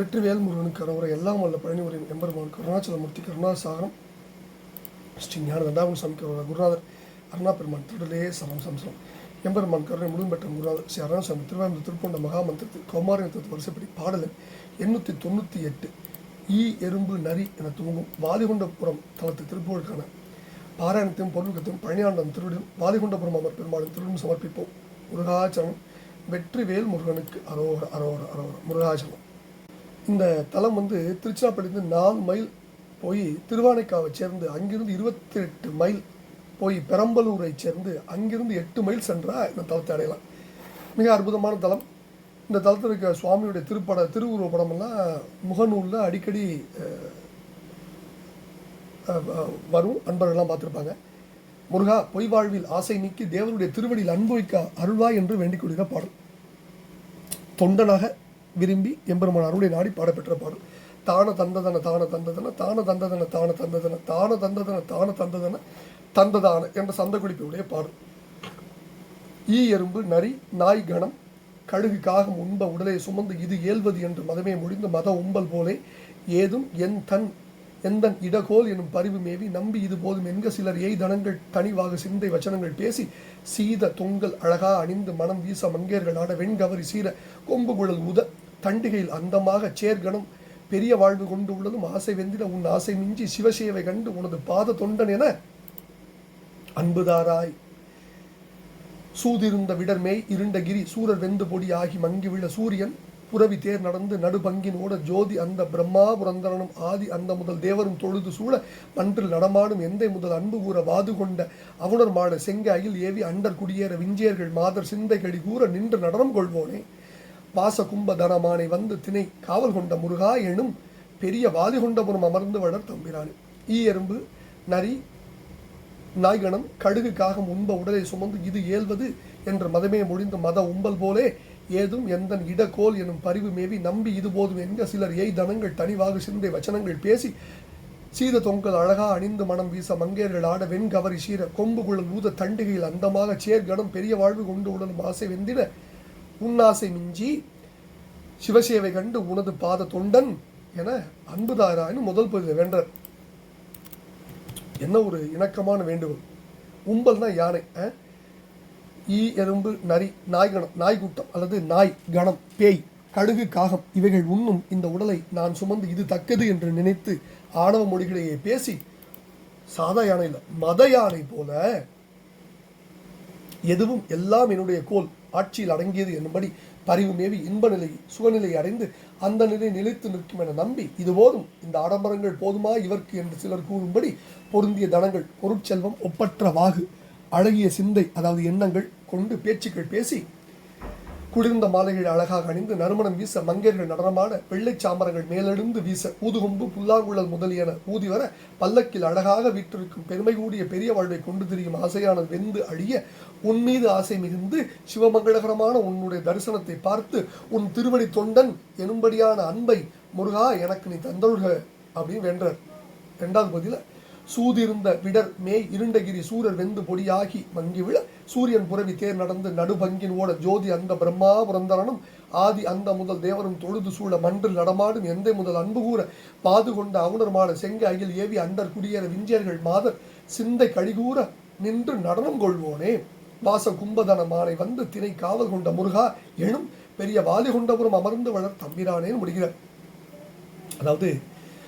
வெற்றிவேல் முருகனுக்கு அரோர எல்லாம் வல்ல பழனி உரையும் எம்பெருமான் கருணாச்சலமூர்த்தி கருணாசாகரம் ஸ்ரீ ஞான தண்டாபுரம் சாமிக்கு குருநாதர் அருணா பெருமான் திருடலே சரம் சம்சரம் எம்பெருமான் கருணை முழுவதும் பெற்ற குருநாதர் ஸ்ரீ அருணாசாமி திருவாரூர் திருப்பொண்ட மகாமந்திரத்தில் கௌமாரியத்தில் வரிசைப்படி பாடலில் எண்ணூற்றி தொண்ணூற்றி எட்டு ஈ எறும்பு நரி என துவங்கும் வாலிகுண்டபுரம் தளத்து திருப்பூருக்கான பாராயணத்தையும் பொருளுக்கத்தையும் பழனியாண்டம் திருவிடும் வாலிகுண்டபுரம் அமர் பெருமாளும் திருவிடும் சமர்ப்பிப்போம். முருகாச்சலம் வெற்றிவேல் முருகனுக்கு அரோகர அரோகர அரோகர முருகாச்சலம் இந்த தலம் வந்து திருச்சிராப்பள்ளியிருந்து நாலு மைல் போய் திருவானைக்காவை சேர்ந்து அங்கிருந்து இருபத்தி எட்டு மைல் போய் பெரம்பலூரை சேர்ந்து அங்கிருந்து எட்டு மைல் சென்றால் இந்த தலத்தை அடையலாம். மிக அற்புதமான தலம். இந்த தலத்தில் இருக்க சுவாமியுடைய திருப்பட திருவுருவ படமெல்லாம் முகநூலில் அடிக்கடி வரும். அன்பர்கள்லாம் பார்த்துருப்பாங்க. முருகா பொய் வாழ்வில் ஆசை நீக்கி தேவனுடைய திருவடியில் அன்பு வைக்க அருள்வாய் என்று வேண்டிக் கொள்கிற பாடல். தொண்டனாக விரும்பி எம்பெருமான் அருளை நாடி பாடப்பெற்ற பாடல். தான தந்ததன தான தந்ததன தான தந்ததன தான தந்ததன தான தந்ததன தான தந்ததன தந்ததான என்ற சந்த குடிப்பினுடைய பாடல். ஈ எறும்பு நரி நாய் கணம் கழுகு காகம் உண்ப உடலை சுமந்து இது இயல்வது என்று மதமே முடிந்து மத உம்பல் போலே ஏதும் என் தன் எந்தன் இடகோல் எனும் பரிவு மேவி நம்பி இது போதும் என்க சிலர் ஏய் தனங்கள் தனிவாக சிந்தை வச்சனங்கள் பேசி சீத தொங்கல் அழகா அணிந்து மனம் வீச மங்கேர்கள் ஆட வெண்கவரி சீர கொம்பு குழல் உத தண்டிகையில் அந்தமாக சேர்கணும் பெரிய வாழ்வு கொண்டு உள்ளதும் ஆசை வெந்திட உன் ஆசை மிஞ்சி சிவசேவை கண்டு உனது பாத தொண்டன் என அன்புதாராய். சூதிருந்த விடர்மே இருண்ட கிரி சூரர் வெந்து பொடி ஆகி மங்கி விழ சூரியன். புரவி தேர் நடந்து நடுபங்கினோட ஜோதி அந்த பிரம்மா புரந்தரனும் ஆதி அந்த முதல் தேவரும் தொழுது சூழ மன்றில் நடமாடும் எந்தை முதல் அன்பு கூற வாது கொண்ட அவுணர் மாட செங்காயில் ஏவி அண்டர் குடியேற விஞ்சியர்கள் மாதர் சிந்தை கடி கூற நின்று நடனம் கொள்வோனே. பாச கும்ப தனமானை வந்து திணை காவல் கொண்ட முருகா எனும் பெரிய வாதி கொண்டபுரம் அமர்ந்து வளர் தம்பிரானே ஈ எறும்பு நரி நாய்கணம் கழுகு காகம் உண்ப உடலை சுமந்து இது ஏல்வது என்ற மதமே முடிந்த மத உம்பல் போலே ஏதும் எந்தன் இடகோல் எனும் பரிவு மேவி நம்பி இது போதும் என்க சிலர் ஏய் தனங்கள் தனிவாக சிந்தை வச்சனங்கள் பேசி சீத தொங்கல் அழகா அணிந்து மனம் வீச மங்கேர்கள் ஆட வெண்கவரி சீர கொம்பு ஊத தண்டிகையில் அந்தமாக சேர்கணம் பெரிய வாழ்வு கொண்டு உடலும் ஆசை வெந்திட உன்னாசை மிஞ்சி சிவசேவை கண்டு உனது பாத தொண்டன் என அன்புதாரான்னு முதல் பகுதியில் வென்றார் என்ன ஒரு இணக்கமான வேண்டுகோள். உம்பல்னா யானை ஈ எறும்பு நரி நாய்கணம் நாய்கூட்டம் அல்லது நாய் கணம் பேய் கடுகு காகம் இவைகள் உண்ணும் இந்த உடலை நான் சுமந்து இது தக்கது என்று நினைத்து ஆணவ மொழிகளையே பேசி சாதா யானை இல்லை மத யானை போல எதுவும் எல்லாம் என்னுடைய கோல். ஆட்சியில் அடங்கியது என்னும்படி பரிவு மேவி இன்ப நிலை சுகநிலை அடைந்து அந்த நிலை நிலைத்து நிற்கும் என நம்பி இது போதும் இந்த ஆடம்பரங்கள் போதுமா இவர்க்கு என்று சிலர் கூறும்படி பொருந்திய தனங்கள் பொருட்செல்வம் ஒப்பற்ற வாகு அழகிய சிந்தை அதாவது எண்ணங்கள் கொண்டு பேச்சுக்கள் பேசி குளிர்ந்த மாலைகள் அழகாக அணிந்து நறுமணம் வீச மங்கையர்கள் நடனமாட வெள்ளை சாமரங்கள் மேலெழுந்து வீச ஊதுகொம்பு புல்லாங்குழல் முதலியன ஊதி வர பல்லக்கில் அழகாக வீற்றிருக்கும் பெருமை கூடிய பெரிய வாழ்வை கொண்டு திரியும் ஆசையானது வெந்து அழிய உன் மீது ஆசை மிகுந்து சிவமங்களகரமான உன்னுடைய தரிசனத்தை பார்த்து உன் திருவடி தொண்டன் எனும்படியான அன்பை முருகா எனக்கு நீ தந்தொழுக அப்படின்னு வென்றார் ரெண்டாவது பதில சூதிருந்த விடர் மேய் இருண்டகிரி சூரர் வெந்து பொடியாகி மங்கி விழ சூரியன் புரவி தேர் நடந்து நடுபங்கின் ஓட ஜோதி அந்த பிரம்மா புரந்தரனும் ஆதி அந்த முதல் தேவரும் தொழுது சூழ மன்றில் நடமாடும் எந்தை முதல் அன்பு கூற பாது கொண்ட அவுணர் மாட செங்க அகில் ஏவி அண்டர் குடியேற விஞ்சியர்கள் மாதர் சிந்தை கழிகூற நின்று நடனம் கொள்வோனே. வாச கும்பதன மாலை வந்து திரை காவல் கொண்ட முருகா எனும் பெரிய வாலிகுண்டபுரம் அமர்ந்து வளர் தம்பிரானேன்னு முடிகிறார். அதாவது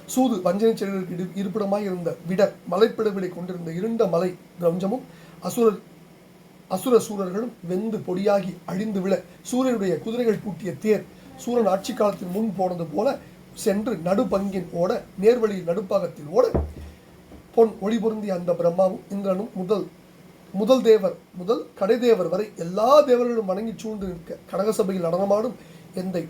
சூது வஞ்சனை செடிகளுக்கு இரு இருப்பிடமாய் இருந்த விட மலைப்பிடவிலை கொண்டிருந்த இருண்ட மலை பிரஞ்சமும் அசுரர் அசுர சூரர்களும் வெந்து பொடியாகி அழிந்து விழ சூரியனுடைய குதிரைகள் பூட்டிய தேர் சூரன் ஆட்சி காலத்தின் முன் போனது போல சென்று நடுபங்கின் ஓட நேர்வழியில் நடுப்பாகத்தில் ஓட பொன் ஒளி பொருந்திய அந்த பிரம்மாவும் இந்திரனும் முதல் முதல் தேவர் முதல் கடைதேவர் வரை எல்லா தேவர்களும் வணங்கி சூழ்ந்து நிற்க கடகசபையில் நடனமாடும் எந்தை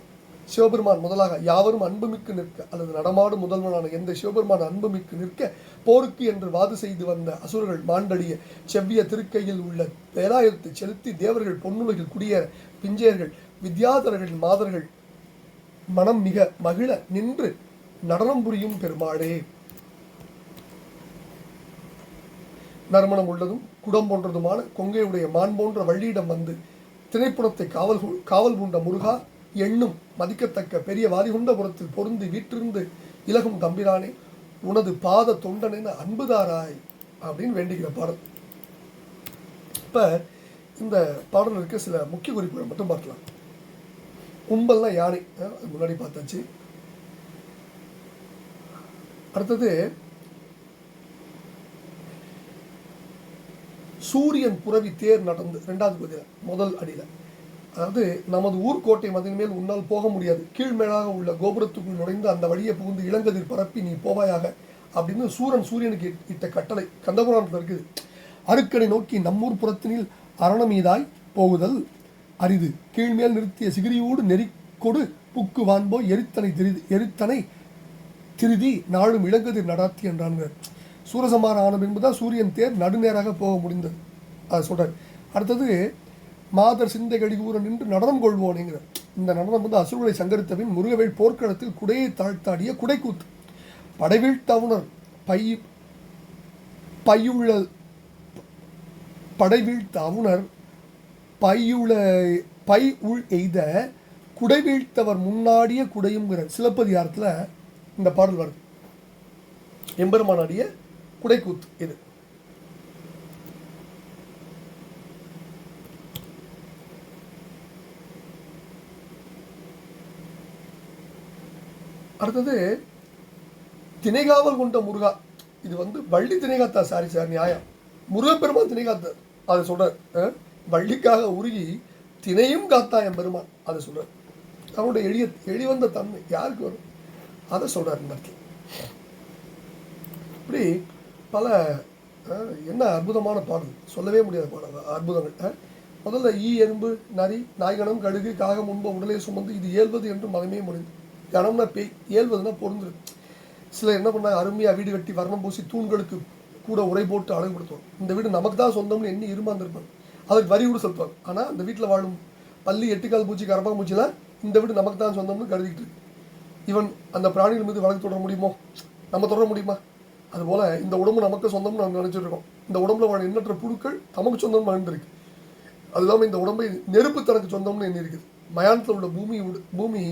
சிவபெருமான் முதலாக யாவரும் அன்புமிக்கு நிற்க அல்லது நடமாடும் முதல்வனான எந்த சிவபெருமான் அன்புமிக்கு நிற்க போருக்கு என்று வாது செய்து வந்த அசுரர்கள் மாண்டடிய செவ்விய திருக்கையில் உள்ள வேலாயத்தை செலுத்தி தேவர்கள் பொன்னுலகில் குடியேற பிஞ்சையர்கள் வித்யாதரர்கள் மாதர்கள் மனம் மிக மகிழ நின்று நடனம் புரியும் பெருமாளே. நறுமணம் உள்ளதும் குடம் போன்றதுமான கொங்கையுடைய மான் போன்ற வள்ளியிடம் வந்து திணைப்புணத்தை காவல் காவல் பூண்ட முருகா எண்ணும் மதிக்கத்தக்க பெரிய வாதிகுண்டபுரத்தில் பொருந்து வீற்றிருந்து இலகும் தம்பிரானே உனது பாத தொண்டனென அன்புதாராய் அப்படின்னு வேண்டிக்கிற பாடல். இப்போ இந்த பாடல் இருக்க சில முக்கிய குறிப்புகளை மட்டும் பார்க்கலாம். கும்பல்னா யானை அது முன்னாடி பார்த்தாச்சு. அடுத்தது சூரியன் புரவி தேர் நடந்து ரெண்டாவது பகுதியில் முதல் அடியில். அதாவது நமது ஊர்கோட்டை மதின் மேல் உன்னால் போக முடியாது. கீழ்மேலாக உள்ள கோபுரத்துக்குள் நுழைந்து அந்த வழியை புகுந்து இளங்கதிர் பரப்பி நீ போவாயாக அப்படின்னு சூரன் சூரியனுக்கு இட்ட கட்டளை. கந்தபுராணத்தில் இருக்குது. அருக்கனை நோக்கி நம்மூர் புறத்தினில் அரணமீதாய் போகுதல் அரிது. கீழ்மேல் நிறுத்திய சிகிரியோடு நெறிக்கொடு புக்கு வான்போ எரித்தனை திரிது எரித்தனை திருதி நாளும் இளங்கதிர் நடாத்தி என்றாங்க சூரசம்மார ஆன பின்புதான் சூரியன் தேர் நடுநேராக போக முடிந்தது. அதை சொல்கிறார் அடுத்தது மாதர் சிந்தை கடிகூற நின்று நடனம் கொள்வோனேங்கிறார் இந்த நடனம் வந்து அசுரனை சங்கரித்தபின் முருகவேல் போர்க்களத்தில் குடையை தாழ்த்தாடிய குடைக்கூத்து. படைவீழ்த்தவுணர் பை பையுள்ள படைவீழ்த்த அவுணர் பையுள பை உள் எய்த குடைவீழ்த்தவர் முன்னாடிய குடையுங்கிற சிலப்பதிகாரத்தில் இந்த பாடல் வருது. எம்பெருமானாடிய குடைக்கூத்து இது. அடுத்தது திணைகாவல் கொண்ட முருகா. இது வந்து வள்ளி திணைகாத்தா சாரி சார் நியாயம். முருகப்பெருமான் திணைகாத்தார் அதை சொல்கிறார் அஹ், வள்ளிக்காக உருகி திணையும் காத்தா என் பெருமான் அதை சொல்கிறார் அவனுடைய எளிய எளிவந்த தன்மை யாருக்கு வரும்? அதை சொல்கிறார் இந்த இடத்துல. இப்படி பல என்ன அற்புதமான பாடல். சொல்லவே முடியாத பாடல் அற்புதங்கள். முதல்ல ஈ எறும்பு நரி நாய்கணம் கடுகு காகம் உண்ப உடலே சுமந்து இது இயல்பது என்று மதமே முடிந்து கனம்னா பேய் இயல்பதுன்னா பொருந்துரு சிலர் என்ன பண்ணாங்க? அருமையாக வீடு கட்டி வர்ணம் பூசி தூண்களுக்கு கூட உரை போட்டு அழகு கொடுத்தோம் இந்த வீடு நமக்கு தான் சொந்தம்னு எண்ணி இருமாந்திருப்பாங்க. அதுக்கு வரி கூட செலுத்துவாங்க. ஆனால் அந்த வீட்டில் வாழும் பள்ளி எட்டுக்கால் பூச்சி கரப்பான் பூச்சிலாம் இந்த வீடு நமக்கு தான் சொந்தம்னு கருதிக்கிட்டு இருக்கு. இவன் அந்த பிராணிகள் மீது வழக்கு தொடர முடியுமோ? நம்ம தொடர முடியுமா? அதுபோல் இந்த உடம்பு நமக்கு சொந்தம்னு நம்ம நினச்சிட்ருக்கோம் இந்த உடம்புல வாழ எண்ணற்ற புழுக்கள் தமக்கு சொந்தம் வாழ்ந்துருக்கு. அது இல்லாமல் இந்த உடம்பை நெருப்பு தனக்கு சொந்தம்னு எண்ணி இருக்குது மயானத்தில் உள்ள பூமி பூமி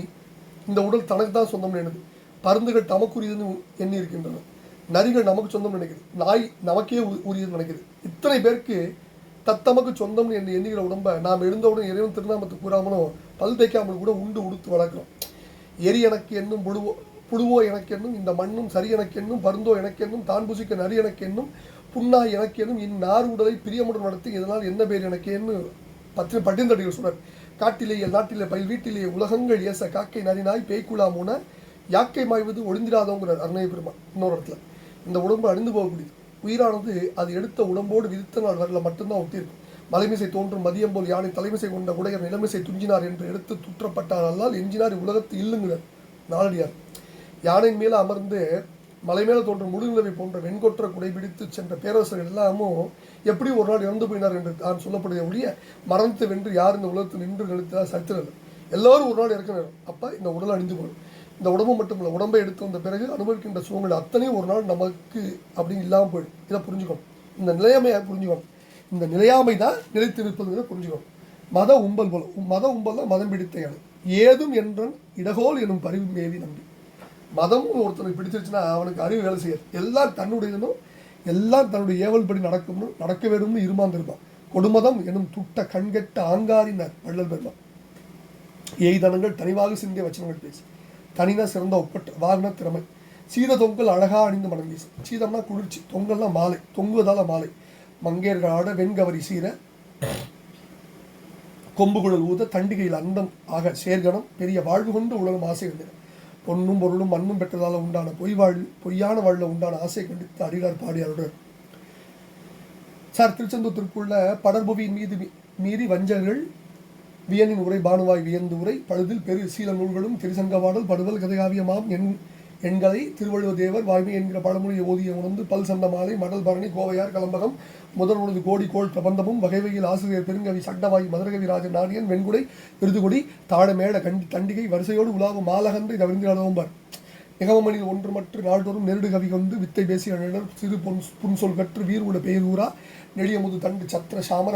இந்த உடல் தனக்கு தான் சொந்தம் நினைது பருந்துகள் தமக்குரியதுன்னு எண்ணி இருக்கின்றன. நரிகள் நமக்கு சொந்தம் நினைக்குது. நாய் நமக்கே உரியதுன்னு நினைக்குது. இத்தனை பேருக்கு தத்தமக்கு சொந்தம்னு என்று எண்ணுகிற உடம்பை நாம் எழுந்தவுடன் இறைவன் திருநாமத்தை கூறாமலும் பல் தைக்காமல் கூட உண்டு உடுத்து வளர்க்கிறோம். எரி எனக்கு என்னும் புழுவோ புழுவோ எனக்கு என்னும் இந்த மண்ணும் சரி எனக்கு என்னும் பருந்தோ எனக்கு என்னும் தான் புசிக்க நரி எனக்கு என்னும் புண்ணாய் எனக்கு என்னும் இந்நார் உடலை பிரியமுடன் நடத்தி இதனால் என்ன பேர் எனக்கு என்று பத்திரி பட்டியல் பட்டிந்தடிகள் சொன்னார் காட்டிலேயே நாட்டிலே பயில் வீட்டிலேயே உலகங்கள் ஏச காக்கை நரிநாய் பேய்க்குழாமோன யாக்கை மாய்வது ஒளிந்திராதோங்கிறார் அருணய பெருமான் இன்னொரு இடத்துல. இந்த உடம்பு அழிந்து போகக்கூடியது. உயிரானது அது எடுத்த உடம்போடு விதித்த நாள் வரல மட்டும்தான் ஒட்டியிருக்கும் மலைமிசை தோன்றும் மதியம் போல் யானை தலைமிசை கொண்ட உடையர் நிலைமிசை துஞ்சினார் என்று எடுத்து துற்றப்பட்டார். அல்லால் எஞ்சினார் உலகத்து இல்லுங்கிறார் நாளடியார். யானையின் மேல அமர்ந்து மலை மேலே தோன்ற முழுநிலவை போன்ற வெண்கொற்ற குடை பிடித்து சென்ற பேரரசர்கள் எல்லாமும் எப்படி ஒரு நாள் இறந்து போயினார் என்று தான் சொல்லப்படுகிற ஒழிய மரணத்தை வென்று யார் இந்த உலகத்தில் நின்று நிறுத்தா சரித்திரம் எல்லாரும் ஒரு நாள் இறக்க அப்போ இந்த உடல் அணிந்து போகும். இந்த உடம்பு மட்டுமல்ல உடம்பை எடுத்து வந்த பிறகு அனுபவிக்கின்ற சுகங்கள் அத்தனையும் ஒரு நாள் நமக்கு அப்படின்னு இல்லாமல் போயிடும். இதை புரிஞ்சுக்கணும். இந்த நிலையாமையை புரிஞ்சுக்கணும்? இந்த நிலையாமை தான் நிலைத்திருப்பதுங்கிறத புரிஞ்சுக்கணும். மத உம்பல் போல மத உம்பல் தான் மதம் பிடித்த ஏதும் என்றன் இடகோல் எனும் பரிவு மேவி நம்பி. மதம்னு ஒருத்தனுக்கு பிடிச்சிருச்சுன்னா அவனுக்கு அறிவு வேலை செய்யாது. எல்லாம் தன்னுடையதும் எல்லாம் தன்னுடைய ஏவல் படி நடக்கும்னு நடக்க வேணும்னு இருமாந்திருப்பான். கொடுமதம் எனும் துட்ட கண்கெட்ட ஆங்காரினர் வள்ளல் பெருமான். எய்தனங்கள் தனிவாக சிந்திய வச்சனங்கள் பேசி. தனினா சிறந்த ஒப்பற்ற வாகன திறமை. சீத தொங்கல் அழகா அணிந்து மனம் சீதம்னா குளிர்ச்சி தொங்கல்னா மாலை தொங்குவதால மாலை. மங்கையர்கள் ஆட வெண்கவரி சீர. கொம்புகுழல் ஊத தண்டிகையில் அந்தம் ஆக சேர்கணம். பெரிய வாழ்வு கொண்டு உலகம் ஆசை வந்தன பொன்னும் பொருளும் மண்ணும் பெற்றதால உண்டான பொய் வாழ் பொய்யான வாழ்வில் உண்டான ஆசை கண்டித்து அடிகார் பாடியாருடன் சார் திருச்செந்தூர் திருக்குள்ள படர்புவியின் மீது மீறி வஞ்சகர்கள் வியனின் உரை பானுவாய் வியந்து உரை பழுதில் பெரு சீல நூல்களும் திருசங்கவாடல் படுதல் கதையாவியமாம் என் எண்களை திருவள்ளுவர் தேவர் வாய்மை என்கிற பழமொழியை ஓதிய உணர்ந்து பல் சந்த மாலை மடல் பரணி கோவையார் கலம்பகம் முதல் உனது கோடி கோள் பிரபந்தமும் வகைவையில் ஆசிரியர் பெருங்கவி சட்டவாய் மதுரகவி ராஜன் நாடியன் வெண்குடை விருதுகுடி தாழ மேட கண்டி தண்டிகை வரிசையோடு உலாவும் மாலகன்று இதை விருந்தினோம்பார் நிகமமணியில் ஒன்று மற்ற நாள்தோறும் நெருடு கவி கொண்டு வித்தை பேசி சிறு பொன் புன்சொல் கற்று வீர் உட பெயரூரா நெடிய முது தண்டு சத்திர சாமர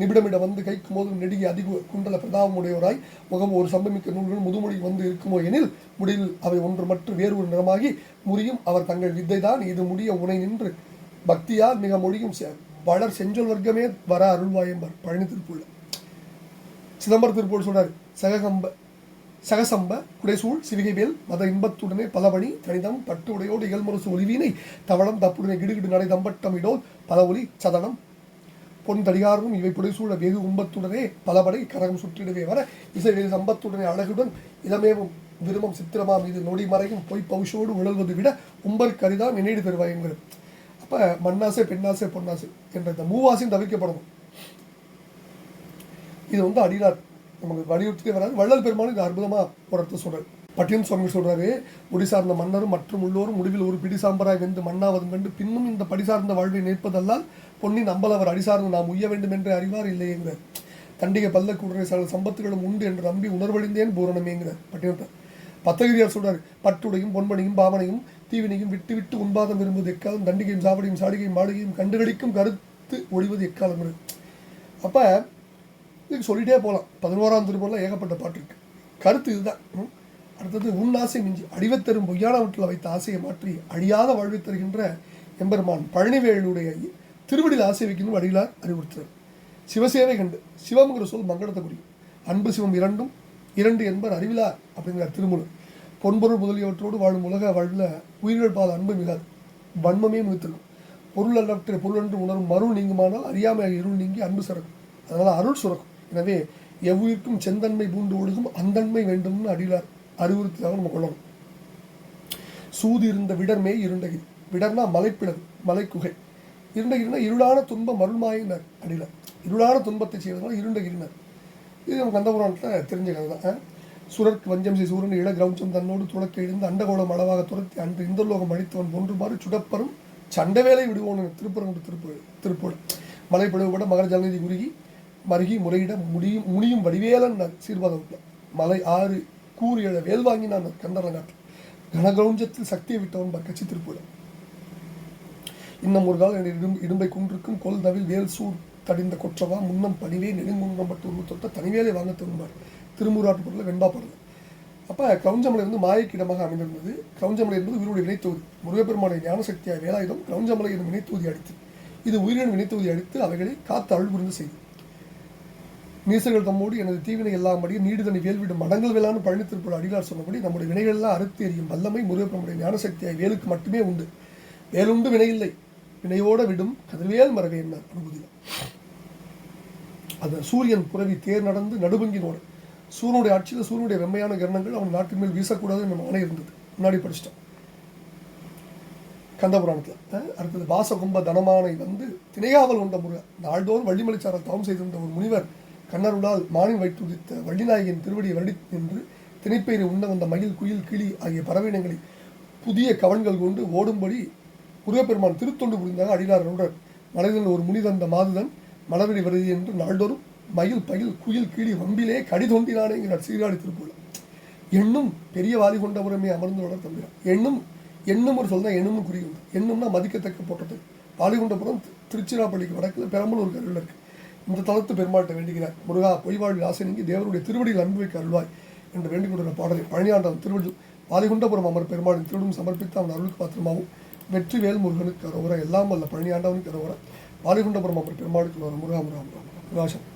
நிபிடமிட வந்து கைக்கும் போதும் நெடிய அதிக குண்டல பிரதாபமுடையவராய் முகம் ஒரு சம்பமிக்க நூல்கள் முதுமொழி வந்து இருக்குமோ எனில் முடியில் அவை ஒன்று மற்றும் வேறு ஒரு நிறமாகி முறியும் அவர் தங்கள் வித்தைதான். இது முடிய உனை நின்று பக்தியால் மிக மொழியும் செ- வளர் செஞ்சொல் வர்க்கமே வர அருள்வாயம்பர் பழனி திருப்பூர் சிதம்பர திருப்பூர் சொல்றாரு சககம்ப சகசம்ப குடைசூழ் சிவிகைவேல் மத இன்பத்துடனே பலபணி தனிதம் பட்டு உடையோடு இகழ்மரசு ஒளிவீனை தவளம் தப்புடனே கிடுகிடு நடை தம்பட்டமிடோ பல ஒலி சதனம். பொன் தடிகாரமும் இவை புடைசூழ வெகு உம்பத்துடனே பலபடை கரகம் சுற்றிடவே வர இசை வெகு சம்பத்துடனே அழகுடன் இளமேவும் விரும்பம் சித்திரமா மீது நொடி மறையும் பொய் பவுஷோடு உழல்வது விட உம்பல் கரிதான் நினைடு தருவாயுங்கிறது அப்போ மண்ணாசை பெண்ணாசை பொன்னாசை என்ற இந்த மூவாசையும் தவிர்க்கப்படணும். இது வந்து அடினார் நமக்கு வலியுறுத்தியே வராது வள்ளல் பெருமானும் இது அற்புதமாக ஒரு அர்த்தம் சொல்றாரு. பட்டியல் சுவாமி சொல்கிறாரு முடி சார்ந்த மன்னரும் மற்றும் உள்ளோரும் முடிவில் ஒரு பிடி சாம்பராய் வெந்து மண்ணாவதும் கண்டு பின்னும் இந்த படி சார்ந்த வாழ்வை நிற்பதல்லால் பொன்னின் நம்பலவர் அடிசார்ந்து நாம் உய்ய வேண்டும் என்று அறிவார் இல்லையேங்கிறார் தண்டிகை பல்லக்குடரை சில சம்பத்துகளும் உண்டு என்று நம்பி உணர்வழிந்தேன் பூரணமேங்கிறார் பட்டியம் பத்தகிரியார் சொல்றாரு பட்டுடையும் பொன்பனையும் பாவனையும் தீவினையும் விட்டு விட்டு உண்பாதம் விரும்புவது எக்காலம்? தண்டிகையும் சாவடியும் சாடிகையும் மாளிகையும் கண்டுகளிக்கும் கருத்து ஒழிவது எக்காலம் அப்போ இதுக்கு சொல்லிகிட்டே போகலாம் பதினோராம் திருப்பூரில் ஏகப்பட்ட பாட்டு இருக்குது கருத்து இதுதான். அடுத்தது உன் ஆசை மிஞ்சி அடிவத்தரும் பொய்யானவற்றில் வைத்த ஆசையை மாற்றி அழியாத வாழ்வை தருகின்ற எம்பெருமான் பழனிவேலுடைய திருவடியில் ஆசை வைக்கணும் அடிகளார் அறிவுறுத்துறார். சிவசேவை கண்டு சிவம்ங்கிற சொல் மங்களத்தை குறிக்கும். அன்பு சிவம் இரண்டும் இரண்டு என்பர் அறிவிலார் அப்படிங்கிறார் திருமுழு பொன்பொருள் முதலியவற்றோடு வாழும் உலக வாழ்வில் உயிர்கள் பால் அன்பு மிகாது. வன்மமே மிகுத்திருக்கும் பொருள் அல்லற்ற பொருள் என்று உணரும் மருள் நீங்குமானால் அறியாமை இருள் நீங்கி அன்பு சிறக்கும் அதனால் அருள் சுரக்கும். எனவே எவ்வுயிர்க்கும் செந்தன்மை பூண்டு ஒழுகும் அந்தன்மை வேண்டும்னு அடிலார் அறிவுறுத்தியாக நம்ம கொள்ளணும். சூது இருந்த விடர்மே இருண்டகிரி விடர்னா மலைப்பிளவு மலைக்குகை. இருண்டகிரினா இருளான துன்பம் மருள்மாயினர் அடில. இருளான துன்பத்தை செய்வதனால இருண்டகிரினர் இது நம்ம புராணத்தில் தெரிஞ்ச கதை தான் ஆ? சுரர்க்கு வஞ்சம் செய் சூரன் இட கிரௌஞ்சம் தன்னோடு துளக்க எழுந்து அண்டகோளம் அளவாக துரத்தி அன்று இந்தலோகம் அழித்தவன் ஒன்றுமாறு சுடப்பரும் சண்டவேலை விடுவோன் திருப்பரங்குடி திருப்பு திருப்பூர் மலை கூட மகர ஜலநிதி குறுகி மருகி முறையிட முடியும் முடியும் வடிவேலன் சீர்வாதம் மலை ஆறு கூறு எழ வேல் வாங்கினான் கண்டரங்காட்டு கனகௌஞ்சத்தில் சக்தியை விட்டவன் பக்கச்சி திருப்பூர் இன்னும் ஒரு கால் இடும் இடும்பை குன்றுக்கும் கொல் தவில் வேல் சூர் தடிந்த கொற்றவா முன்னம் பணிவே நெடுங்குன்றம்பட்டு உருவ தொட்ட தனிவேலை வாங்க திரும்பார் திருமூராட்டு பொருளில் வெண்பா பாடல் அப்போ கிரௌஞ்சமலை வந்து மாயக்கு இடமாக அமைந்திருந்தது. கிரௌஞ்சமலை என்பது உயிருடைய வினைத்தொகுதி. முருகப்பெருமானை ஞானசக்தியாக வேலாயுதம் கிரௌஞ்சமலை எனும் வினைத்தொகுதி அடித்து இது உயிரின் வினைத்தொகுதி அடித்து அவைகளை காத்து அருள் புரிந்து செய்து நீசர்கள் தம்மோடு எனது தீவினை எல்லாம்படி நீடுதனை வேல்விடும் மடங்கள் வேளாண் பழனி திருப்பூர் அடிகளார் சொன்னபடி நம்முடைய வினைகள் எல்லாம் அறுத்து எறியும் வல்லமை முருகப்பெருமுடைய ஞானசக்தியாய் வேலுக்கு மட்டுமே உண்டு. வேலுண்டு வினையில்லை வினையோட விடும் கதிர்வேல் மரவே என்ன அனுபூதியில். அந்த சூரியன் புறவி தேர் நடந்து நடுபங்கினோடு சூரியனுடைய ஆட்சியில் சூரியனுடைய வெம்மையான கிரணங்கள் அவன் நாட்டின் மேல் வீசக்கூடாது நம்ம ஆணை இருந்தது. முன்னாடி படிச்சிட்டோம். கந்தபுராணத்தில் அடுத்தது வாசகும்ப தனமானை வந்து திணையாவல் கொண்ட முருகன் நாள்தோறும் வள்ளிமலைச்சாரல் தவம் செய்திருந்த ஒரு முனிவர் கண்ணருளால் மானின் வைத்து உதித்த திருவடி வருடி நின்று திணைப்பெயரை உண்ண வந்த மயில் குயில் கிளி ஆகிய பறவையினங்களை புதிய கவன்கள் கொண்டு ஓடும்படி முருகப்பெருமான் திருத்தொண்டு புரிந்தாக அடிகாரனுடன் என்றார் ஒரு முனிதந்த மாதுதன் மலரடி வருது என்று நாள்தோறும் மயில் பயில் குயில் கிளி வம்பிலே கடி தோண்டினானேங்கிறார் சீராடி திருப்பூர் எண்ணும் பெரிய வாலி கொண்டவரமே அமர்ந்து வளர் தம்பிரான் எண்ணும் எண்ணும் ஒரு சொல்தான் எண்ணும் குறியும் எண்ணும்னா மதிக்கத்தக்க போட்டது வாலிகுண்டபுரம் திருச்சிராப்பள்ளிக்கு வடக்கில் பெரம்பலூர் கருவில் இருக்குது இந்த தளத்து பெருமாட்டை வேண்டுகிறார். முருகா பொய்வாழ்வில் ஆசை நீங்கி தேவருடைய திருவடியில் அன்பு வைக்க அருள்வாய் என்று வேண்டிக் கொண்ட பாடலை பழனியாண்டவன் திருவடி வாலிகுண்டபுரம் அமர் பெருமாளின் திருடும் சமர்ப்பித்து அவன் அருளுக்கு பாத்திரமாகவும் வெற்றி வேல் முருகனுக்கு அரோவரா எல்லாம் அல்ல பழனியாண்டவனுக்கு அரோவரா வாலிகுண்டபுரம் அமர் பெருமாளுக்கு முருகா முருகா முருகா முருகாசன்